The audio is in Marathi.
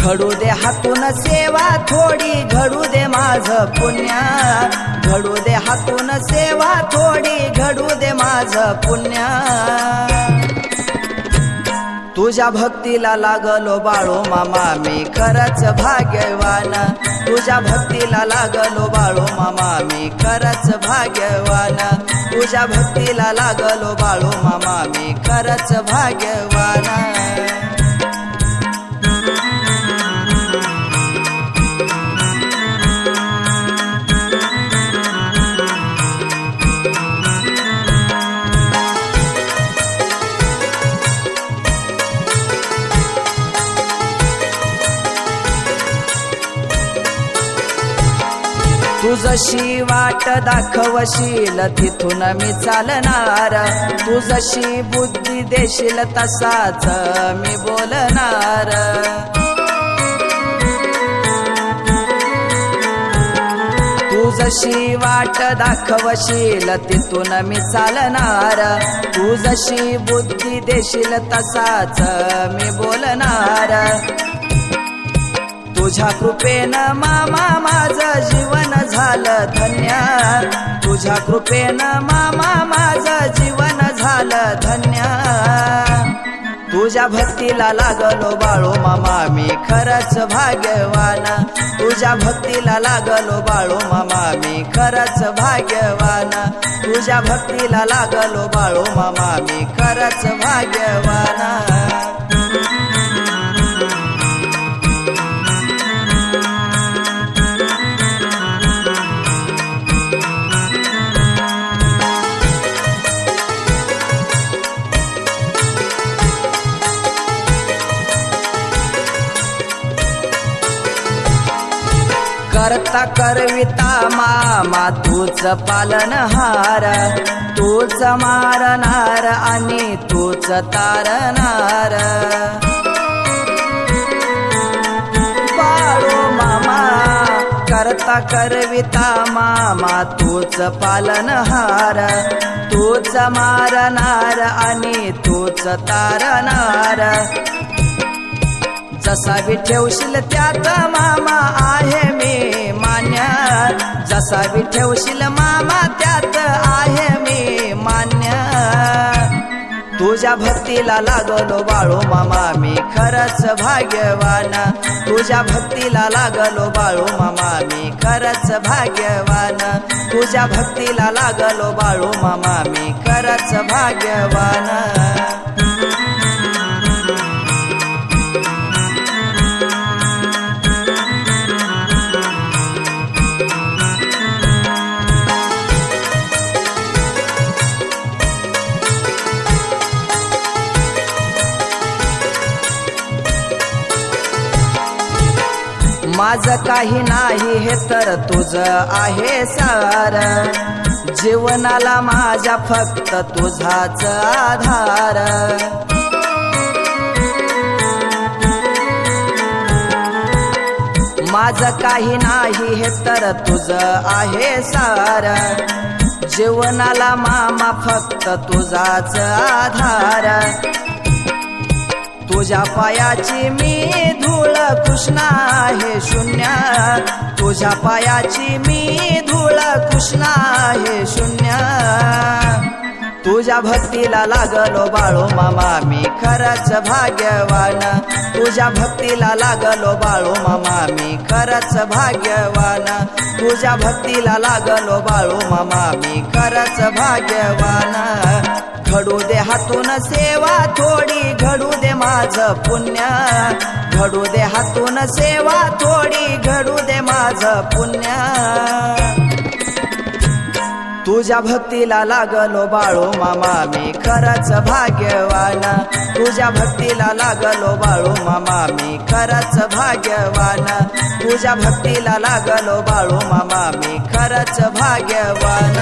घडू दे हातून सेवा थोडी घडू दे माझ पुण्य. घडू दे हातून सेवा थोडी घडू दे माझ पुण्य. तुझ्या भक्तीला लागलो बाळो मामा मी खरंच भाग्यवान. तुझ्या भक्तीला लागलो बाळो मामा मी खरंच भाग्यवान. तुझ्या भक्तीला लागलो बाळो मामा मी खरंच भाग्यवान. तू जशी वाट दाखवशील तिथून मी चालणार. तू जशी बुद्धी देशील तसाच मी बोलणार. तू जशी वाट दाखवशील तिथून मी चालणार. तू जशी बुद्धी देशील तसाच मी बोलणार. तुझ्या कृपेनं मामा माझं जीवन झालं धन्य. तुझ्या कृपेनं मामा माझं जीवन झालं धन्य. तुझ्या भक्तीला लागलो बाळो मामा मी खरंच भाग्यवान. तुझ्या भक्तीला लागलो बाळो मामा मी खरंच भाग्यवान. तुझ्या भक्तीला लागलो बाळो मामा मी खरंच भाग्यवान. करता करविता मामा तूच पालनहार तूच मारणार आणि तूच तारणार. मामा करता करविता मामा तूच पालनहार तूच मारणार आणि तूच तारणार. जसा बी ठेवशील त्यात मामा आहे जसावी ठेवशील मामा त्यात आहे मी मान्य. तुझ्या भक्तीला लागलो बाळू मामा मी खरंच भाग्यवान. तुझ्या भक्तीला लागलो बाळू मामा मी खरंच भाग्यवान. तुझ्या भक्तीला लागलो बाळू मामा मी खरंच भाग्यवान. माझ काही नाही हे तर तुझ आहे सार. जीवनाला माझ्या फक्त तुझाच आधार. माझ काही नाही हे तर तुझ आहे सार. जीवनाला मामा फक्त तुझाच आधार. तुझ्या पायाची मी धूळ कृष्णा आहे शून्य. तुझ्या पायाची मी धूळ कृष्णा आहे शून्य. तुझ्या भक्तीला लागलो बाळो मामा मी खरंच भाग्यवान. तुझ्या भक्तीला लागलो बाळो मामा मी खरंच भाग्यवान. तुझ्या भक्तीला लागलो बाळो मामा मी खरंच भाग्यवान. घडू दे हातून सेवा थोडी माझ पुण्य. घडू दे हातून सेवा थोडी घडू दे माझ पुण्य. तुझ्या भक्तीला लागलो बाळू मामा मी खरंच भाग्यवान. तुझ्या भक्तीला लागलो बाळू मामा मी खरंच भाग्यवान. तुझ्या भक्तीला लागलो बाळू मामा मी खरंच भाग्यवान.